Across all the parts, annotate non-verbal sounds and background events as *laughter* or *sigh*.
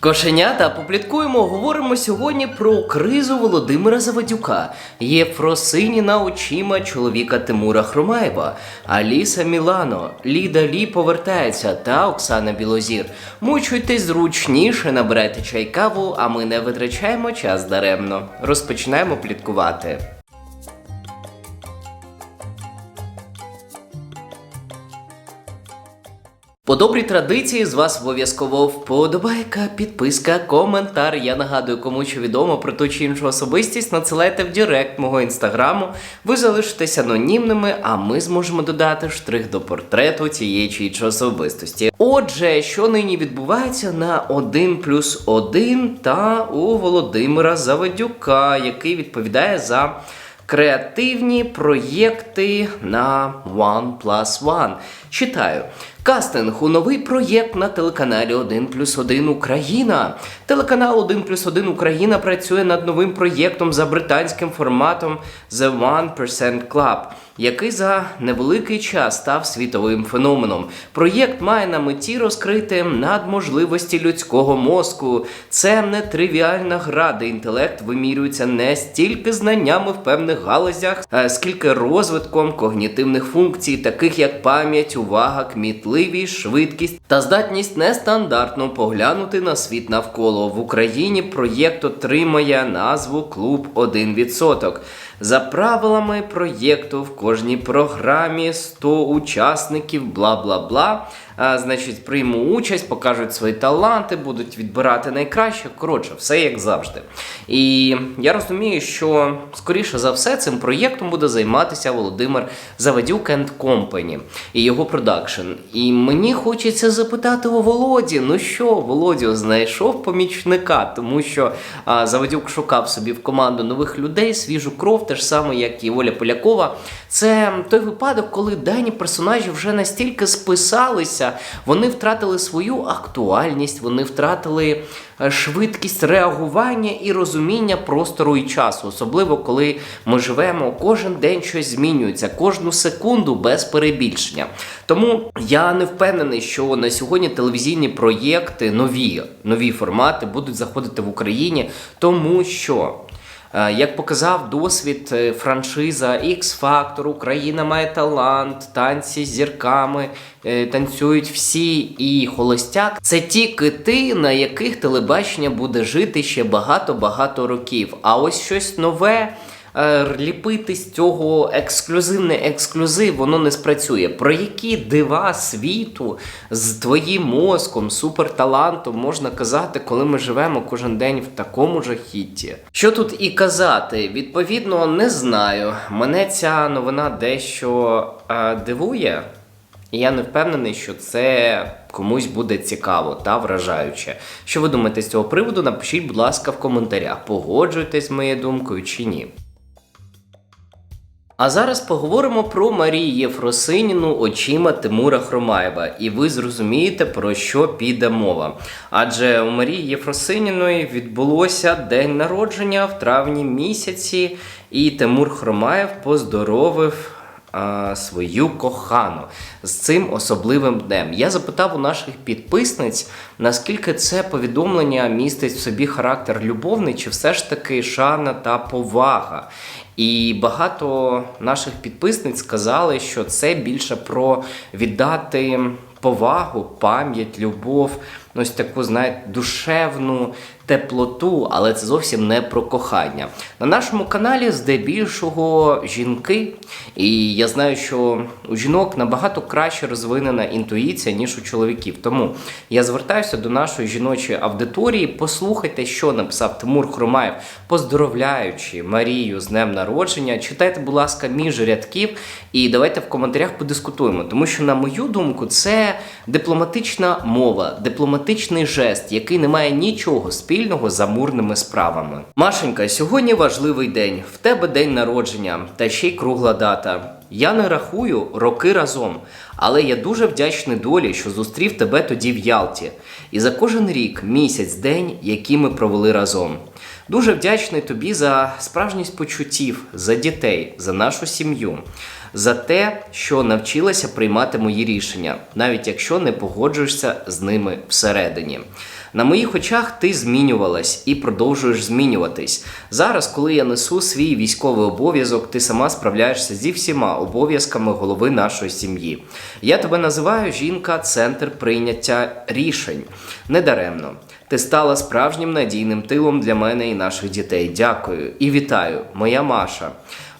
Кошенята, попліткуємо, говоримо сьогодні про кризу Володимира Завадюка, Єфросиніна очима чоловіка Тимура Хромаєва, Аліса Мілано, Ліда Лі повертається та Оксана Білозір. Мучуйтесь зручніше, набирайте чай каву, а ми не витрачаємо час даремно. Розпочинаємо пліткувати. По добрій традиції з вас обов'язково вподобайка, підписка, коментар. Я нагадую, кому що відомо про ту чи іншу особистість, надсилайте в Директ мого інстаграму. Ви залишитесь анонімними, а ми зможемо додати штрих до портрету цієї чи іншої особистості. Отже, що нині відбувається на 1 плюс 1 та у Володимира Завадюка, який відповідає за креативні проєкти на One Plus One. Читаю. Кастинг у новий проєкт на телеканалі 1 плюс 1 Україна. Телеканал 1 плюс 1 Україна працює над новим проєктом за британським форматом The 1% Club, який за невеликий час став світовим феноменом. Проєкт має на меті розкрити надможливості людського мозку. Це не тривіальна гра, де інтелект вимірюється не стільки знаннями в певних галузях, а скільки розвитком когнітивних функцій, таких як пам'ять, увага, кмітливість, швидкість та здатність нестандартно поглянути на світ навколо. В Україні проєкт отримає назву Клуб 1%. За правилами проєкту в кожній програмі 100 учасників, бла бла бла. Значить, прийму участь, покажуть свої таланти, будуть відбирати найкраще. Коротше, все як завжди. І я розумію, що скоріше за все цим проєктом буде займатися Володимир Завадюк and Company і його продакшн. І мені хочеться запитати у Володі: ну що, Володю, знайшов помічника, тому що а, Завадюк шукав собі в команду нових людей, свіжу кров, те ж саме, як і Оля Полякова. Це той випадок, коли дані персонажі вже настільки списалися, вони втратили свою актуальність, вони втратили е, швидкість реагування і розуміння простору і часу, особливо коли ми живемо, кожен день щось змінюється, кожну секунду без перебільшення. Тому я не впевнений, що на сьогодні телевізійні проєкти, нові, нові формати будуть заходити в Україні, тому що. Е, Як показав досвід е, франшиза X Factor, Україна має талант, танці з зірками, е, танцюють всі і холостяк. Це ті кити, на яких телебачення буде жити ще багато-багато років. А ось щось нове. Е, Ліпити з цього ексклюзивний ексклюзив, воно не спрацює. Про які дива світу з твоїм мозком, суперталантом можна казати, коли ми живемо кожен день в такому жахітті? Що тут і казати? Відповідно, не знаю. Мене ця новина дещо е, дивує. І я не впевнений, що це комусь буде цікаво та вражаюче. Що ви думаєте з цього приводу? Напишіть, будь ласка, в коментарях. Погоджуєтесь моєю думкою чи ні. А зараз поговоримо про Марію Єфросиніну очима Тимура Хромаєва, і ви зрозумієте, про що піде мова. Адже у Марії Єфросиніної відбулося день народження в травні місяці, і Тимур Хромаєв поздоровив свою кохану з цим особливим днем. Я запитав у наших підписниць, наскільки це повідомлення містить в собі характер любовний, чи все ж таки шана та повага. І багато наших підписниць сказали, що це більше про віддати повагу, пам'ять, любов, ось таку, знаєте, душевну теплоту, але це зовсім не про кохання. На нашому каналі здебільшого жінки, і я знаю, що у жінок набагато краще розвинена інтуїція, ніж у чоловіків. Тому я звертаюся до нашої жіночої аудиторії. Послухайте, що написав Тимур Хромаєв, поздоровляючи Марію з днем народження. Читайте, будь ласка, між рядків, і давайте в коментарях подискутуємо. Тому що, на мою думку, це дипломатична мова, дипломатичний жест, який не має нічого спільного з амурними справами. Машенька, сьогодні важливий день. В тебе день народження, та ще й кругла дата. Я не рахую роки разом, але я дуже вдячний долі, що зустрів тебе тоді в Ялті. І за кожен рік, місяць, день, які ми провели разом. Дуже вдячний тобі за справжність почуттів, за дітей, за нашу сім'ю, за те, що навчилася приймати мої рішення, навіть якщо не погоджуєшся з ними всередині. На моїх очах ти змінювалась і продовжуєш змінюватись. Зараз, коли я несу свій військовий обов'язок, ти сама справляєшся зі всіма обов'язками голови нашої сім'ї. Я тебе називаю жінка, центр прийняття рішень. Недаремно. Ти стала справжнім надійним тилом для мене і наших дітей. Дякую і вітаю, моя Маша.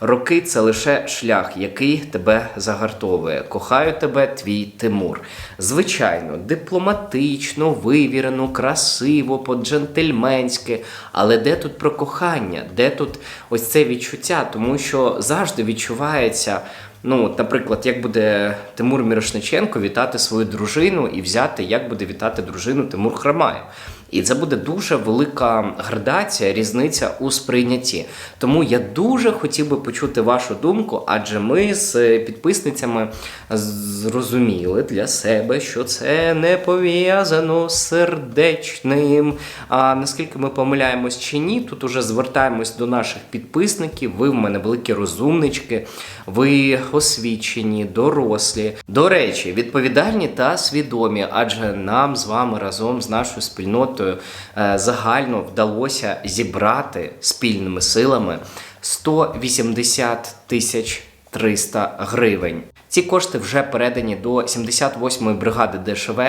Роки це лише шлях, який тебе загартовує. Кохаю тебе, твій Тимур. Звичайно, дипломатично, вивірено, красиво, по-джентльменськи. Але де тут про кохання? Де тут ось це відчуття? Тому що завжди відчувається. Ну, наприклад, як буде Тимур Мірошниченко вітати свою дружину і взяти, як буде вітати дружину Тимур Храмаєв. І це буде дуже велика градація, різниця у сприйнятті. Тому я дуже хотів би почути вашу думку, адже ми з підписницями зрозуміли для себе, що це не пов'язано з сердечним. А наскільки ми помиляємось чи ні, тут уже звертаємось до наших підписників. Ви в мене великі розумнички, ви освічені, дорослі. До речі, відповідальні та свідомі, адже нам з вами разом з нашою спільнотою е, загально вдалося зібрати спільними силами 180 тисяч 300 гривень. Ці кошти вже передані до 78-ї бригади ДШВ.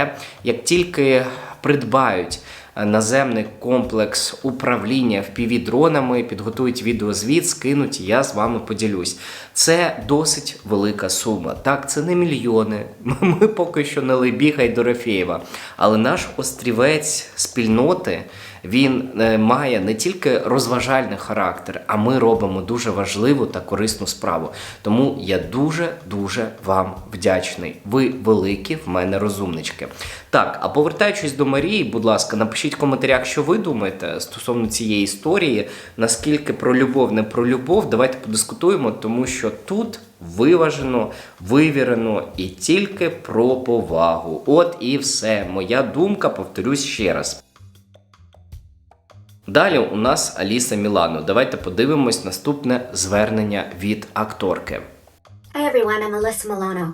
Як тільки придбають наземний комплекс управління впівдронами, підготують відеозвіт, скинуть, я з вами поділюсь. Це досить велика сума. Так, це не мільйони. *laughs* Ми поки що не Лебіга й Дорофєєва. Але наш острівець спільноти він е, має не тільки розважальний характер, а ми робимо дуже важливу та корисну справу. Тому я дуже дуже вам вдячний. Ви великі в мене розумнички. Так, а повертаючись до Марії, будь ласка, напишіть в коментарях, що ви думаєте стосовно цієї історії, наскільки про любов, не про любов. Давайте подискутуємо, тому що тут виважено, вивірено і тільки про повагу. От і все. Моя думка, повторюсь ще раз. Далі у нас Аліса Мілано. Давайте подивимось наступне звернення від акторки. Hi everyone, I'm Alyssa Milano,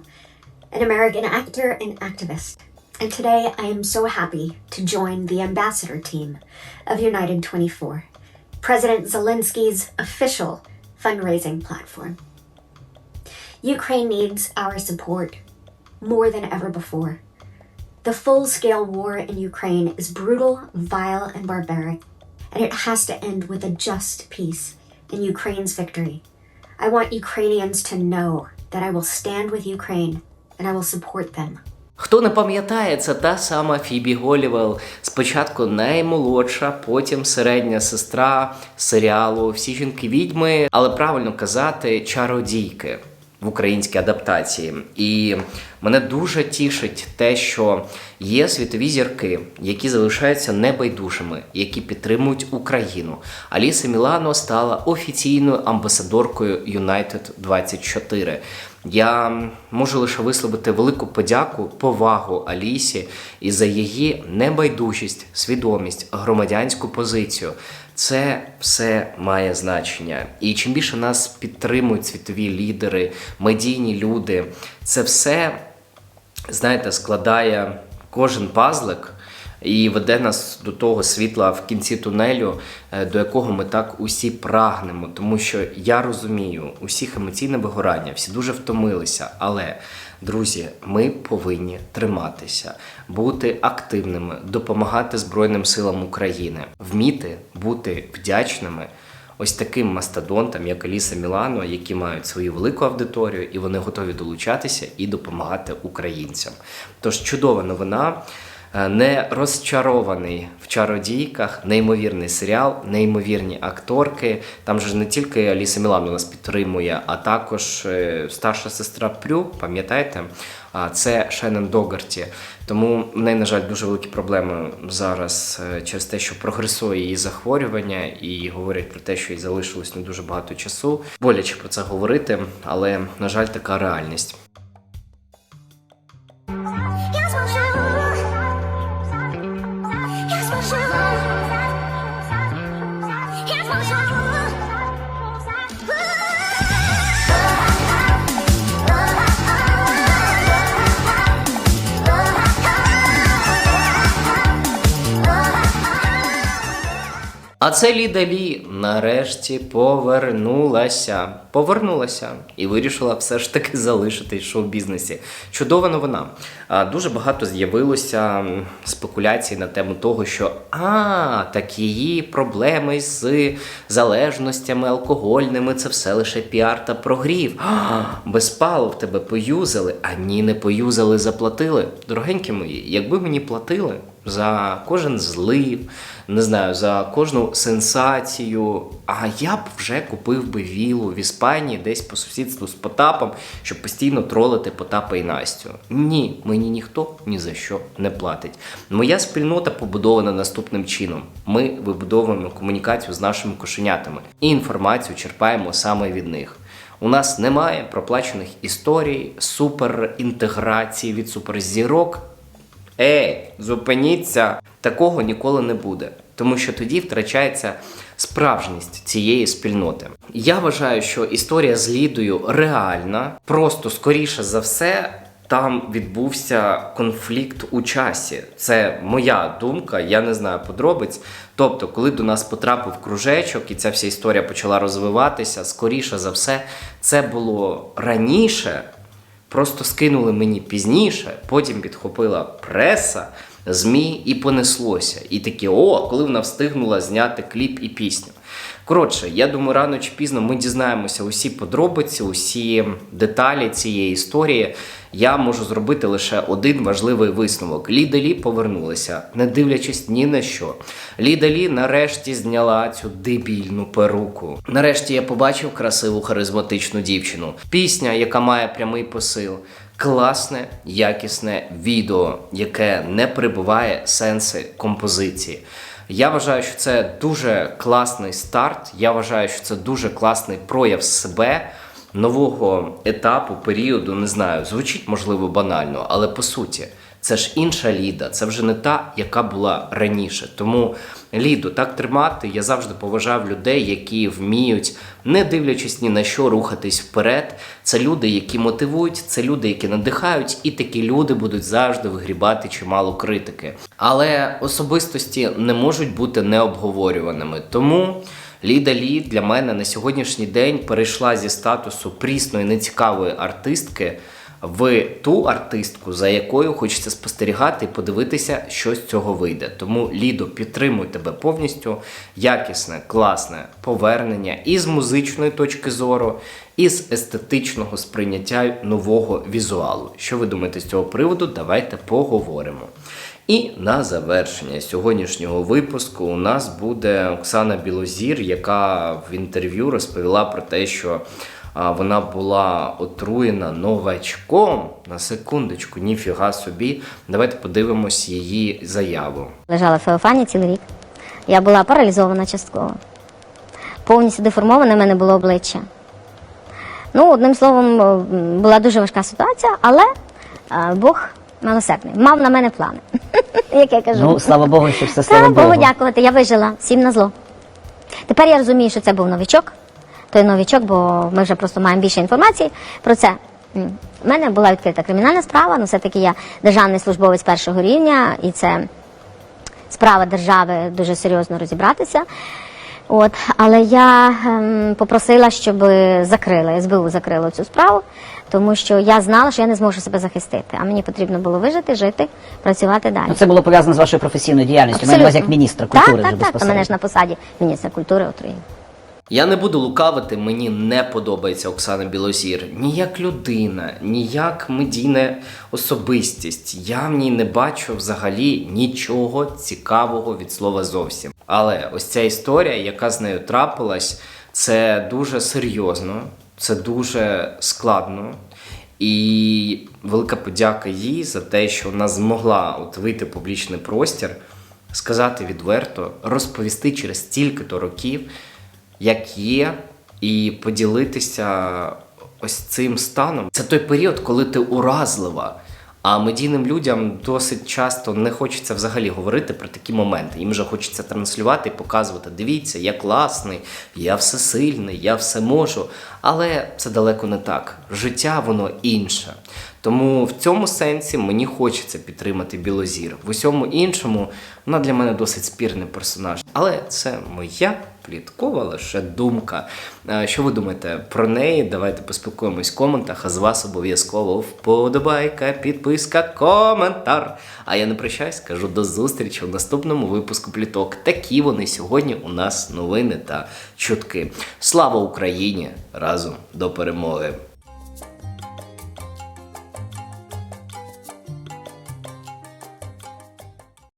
an American actor and activist. And today I am so happy to join the ambassador team of United 24, President Zelensky's official fundraising platform. Ukraine needs our support more than ever before. The full scale war in Ukraine is brutal, vile, and barbaric, and it has to end with a just peace and Ukraine's victory. I want Ukrainians to know that I will stand with Ukraine and I will support them. Хто не пам'ятає, це та сама Фібі Голівел. Спочатку наймолодша, потім середня сестра серіалу Всі жінки відьми, але правильно казати чародійки в українській адаптації. І мене дуже тішить те, що є світові зірки, які залишаються небайдужими, які підтримують Україну. Аліса Мілано стала офіційною амбасадоркою United 24. Я можу лише висловити велику подяку, повагу Алісі і за її небайдужість, свідомість, громадянську позицію. Це все має значення. І чим більше нас підтримують світові лідери, медійні люди, це все, знаєте, складає кожен пазлик і веде нас до того світла в кінці тунелю, е, до якого ми так усі прагнемо. Тому що я розумію, усіх емоційне вигорання, всі дуже втомилися. Але, друзі, ми повинні триматися, бути активними, допомагати Збройним силам України, вміти бути вдячними. Ось таким мастодонтам, як Аліса Мілано, які мають свою велику аудиторію, і вони готові долучатися і допомагати українцям. Тож чудова новина. Е, Не розчарований в чародійках, неймовірний серіал, неймовірні акторки. Там же не тільки Аліса Мілано нас підтримує, а також е, старша сестра Прю, пам'ятаєте? Це Шеннон Догарті. Тому в неї, на жаль, дуже великі проблеми зараз е, через те, що прогресує її захворювання, і говорять про те, що їй залишилось не дуже багато часу. Боляче про це говорити, але на жаль, така реальність. А це Ліда Лі нарешті повернулася. Повернулася і вирішила все ж таки залишитись в шоу-бізнесі. Чудова новина. Дуже багато з'явилося спекуляцій на тему того, що а, так її проблеми з залежностями алкогольними це все лише піар та прогрів. А, безпало в тебе поюзали, а ні, не поюзали, заплатили. Дорогенькі мої, якби мені платили за кожен злив, не знаю, за кожну сенсацію. А я б вже купив би вілу в Іспанії десь по сусідству з Потапом, щоб постійно тролити Потапа і Настю. Ні, мені ніхто ні за що не платить. Моя спільнота побудована наступним чином: ми вибудовуємо комунікацію з нашими кошенятами і інформацію черпаємо саме від них. У нас немає проплачених історій, суперінтеграції від суперзірок. Ей, зупиніться! Такого ніколи не буде, тому що тоді втрачається справжність цієї спільноти. Я вважаю, що історія з Лідою реальна, просто скоріше за все. Там відбувся конфлікт у часі. Це моя думка, я не знаю подробиць. Тобто, коли до нас потрапив кружечок і ця вся історія почала розвиватися, скоріше за все, це було раніше, просто скинули мені пізніше, потім підхопила преса, ЗМІ і понеслося. І такі, о, коли вона встигнула зняти кліп і пісню. Коротше, я думаю, рано чи пізно ми дізнаємося усі подробиці, усі деталі цієї історії. Я можу зробити лише один важливий висновок. Ліда Лі повернулася, не дивлячись ні на що. Ліда Лі нарешті зняла цю дебільну перуку. Нарешті я побачив красиву харизматичну дівчину. Пісня, яка має прямий посил. Класне, якісне відео, яке не прибуває сенси композиції. Я вважаю, що це дуже класний старт. Я вважаю, що це дуже класний прояв себе нового етапу, періоду. Не знаю, звучить можливо банально, але по суті, це ж інша ліда, це вже не та, яка була раніше. Тому ліду так тримати. Я завжди поважав людей, які вміють, не дивлячись ні на що, рухатись вперед. Це люди, які мотивують, це люди, які надихають, і такі люди будуть завжди вигрібати чимало критики. Але особистості не можуть бути необговорюваними. Тому. Ліда Лі для мене на сьогоднішній день перейшла зі статусу прісної нецікавої артистки в ту артистку, за якою хочеться спостерігати і подивитися, що з цього вийде. Тому Лідо підтримую тебе повністю. Якісне, класне повернення і з музичної точки зору, і з естетичного сприйняття нового візуалу. Що ви думаєте з цього приводу? Давайте поговоримо. І на завершення сьогоднішнього випуску у нас буде Оксана Білозір, яка в інтерв'ю розповіла про те, що вона була отруєна новачком. На секундочку, ніфіга собі. Давайте подивимось її заяву. Лежала в Феофані цілий рік. Я була паралізована частково. Повністю деформоване в мене було обличчя. Ну, одним словом, була дуже важка ситуація, але е, Бог милосердний. Мав на мене плани. *laughs* Як я кажу. Ну, слава Богу, що все слава Богу Богу. дякувати, я вижила всім на зло. Тепер я розумію, що це був новичок. Той новичок, бо ми вже просто маємо більше інформації про це. У мене була відкрита кримінальна справа, але все-таки я державний службовець першого рівня, і це справа держави дуже серйозно розібратися. От, але я ем, попросила, щоб закрили, СБУ закрило цю справу, тому що я знала, що я не зможу себе захистити. А мені потрібно було вижити, жити, працювати далі. Ну, це було пов'язано з вашою професійною діяльністю. Маю на увазі як міністра культури так, так, так. А мене ж на посаді міністра культури отруїв. Я не буду лукавити, мені не подобається Оксана Білозір. Ні як людина, ні як медійна особистість. Я в ній не бачу взагалі нічого цікавого від слова зовсім. Але ось ця історія, яка з нею трапилась, це дуже серйозно, це дуже складно. І велика подяка їй за те, що вона змогла от вийти в публічний простір, сказати відверто, розповісти через стільки-то років, як є, і поділитися ось цим станом. Це той період, коли ти уразлива. А медійним людям досить часто не хочеться взагалі говорити про такі моменти. Їм вже хочеться транслювати і показувати: дивіться, я класний, я всесильний, я все можу. Але це далеко не так. Життя воно інше. Тому в цьому сенсі мені хочеться підтримати Білозір. В усьому іншому вона для мене досить спірний персонаж. Але це моя пліткова лише думка. Е, Що ви думаєте про неї? Давайте поспілкуємось в коментах, а з вас обов'язково вподобайка, підписка, коментар. А я не прощаюсь, кажу до зустрічі в наступному випуску пліток. Такі вони сьогодні у нас новини та чутки. Слава Україні! Разом до перемоги!